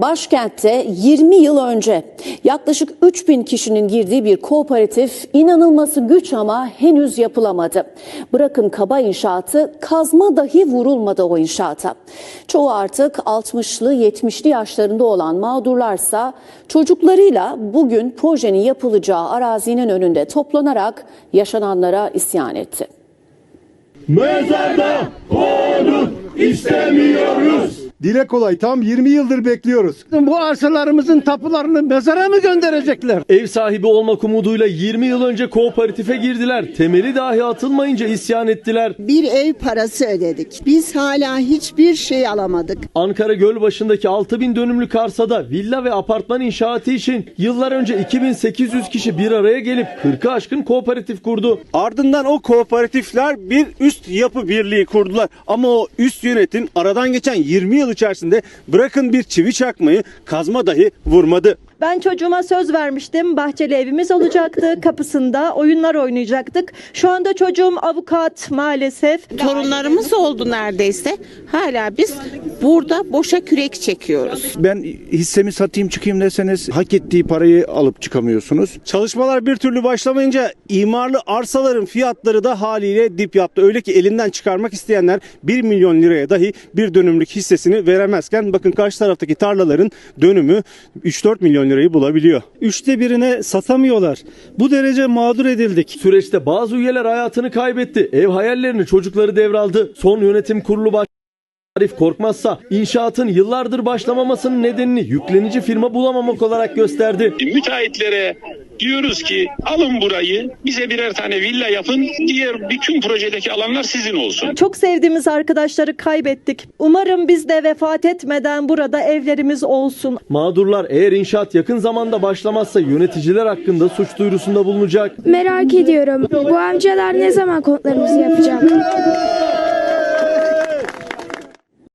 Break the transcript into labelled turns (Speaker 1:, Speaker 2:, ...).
Speaker 1: Başkentte 20 yıl önce yaklaşık 3000 kişinin girdiği bir kooperatif inanılması güç ama henüz yapılamadı. Bırakın kaba inşaatı kazma dahi vurulmadı o inşaata. Çoğu artık 60'lı 70'li yaşlarında olan mağdurlarsa çocuklarıyla bugün projenin yapılacağı arazinin önünde toplanarak yaşananlara isyan etti.
Speaker 2: Mezarda konut istemiyoruz.
Speaker 3: Dile kolay tam 20 yıldır bekliyoruz.
Speaker 4: Bu arsalarımızın tapularını mezara mı gönderecekler?
Speaker 5: Ev sahibi olmak umuduyla 20 yıl önce kooperatife girdiler. Temeli dahi atılmayınca isyan ettiler.
Speaker 6: Bir ev parası ödedik. Biz hala hiçbir şey alamadık.
Speaker 5: Ankara Gölbaşı'ndaki 6000 dönümlük arsada villa ve apartman inşaatı için yıllar önce 2800 kişi bir araya gelip 40'ı aşkın kooperatif kurdu.
Speaker 7: Ardından o kooperatifler bir üst yapı birliği kurdular. Ama o üst yönetim aradan geçen 20 yıl içerisinde bırakın bir çivi çakmayı kazma dahi vurmadı.
Speaker 8: Ben çocuğuma söz vermiştim. Bahçeli evimiz olacaktı. Kapısında oyunlar oynayacaktık. Şu anda çocuğum avukat maalesef.
Speaker 9: Torunlarımız oldu neredeyse. Hala biz burada boşa kürek çekiyoruz.
Speaker 10: Ben hissemi satayım çıkayım deseniz hak ettiği parayı alıp çıkamıyorsunuz.
Speaker 7: Çalışmalar bir türlü başlamayınca imarlı arsaların fiyatları da haliyle dip yaptı. Öyle ki elinden çıkarmak isteyenler 1 milyon liraya dahi bir dönümlük hissesini veremezken bakın karşı taraftaki tarlaların dönümü 3-4 milyon lirayı bulabiliyor.
Speaker 4: Üçte birine satamıyorlar. Bu derece mağdur edildik.
Speaker 5: Süreçte bazı üyeler hayatını kaybetti. Ev hayallerini çocukları devraldı. Son yönetim kurulu baş Arif Korkmazsa inşaatın yıllardır başlamamasının nedenini yüklenici firma bulamamak olarak gösterdi.
Speaker 2: Müteahhitlere diyoruz ki alın burayı bize birer tane villa yapın diğer bütün projedeki alanlar sizin olsun.
Speaker 8: Çok sevdiğimiz arkadaşları kaybettik. Umarım biz de vefat etmeden burada evlerimiz olsun.
Speaker 5: Mağdurlar eğer inşaat yakın zamanda başlamazsa yöneticiler hakkında suç duyurusunda bulunacak.
Speaker 11: Merak ediyorum. Bu amcalar ne zaman konutlarımızı yapacak?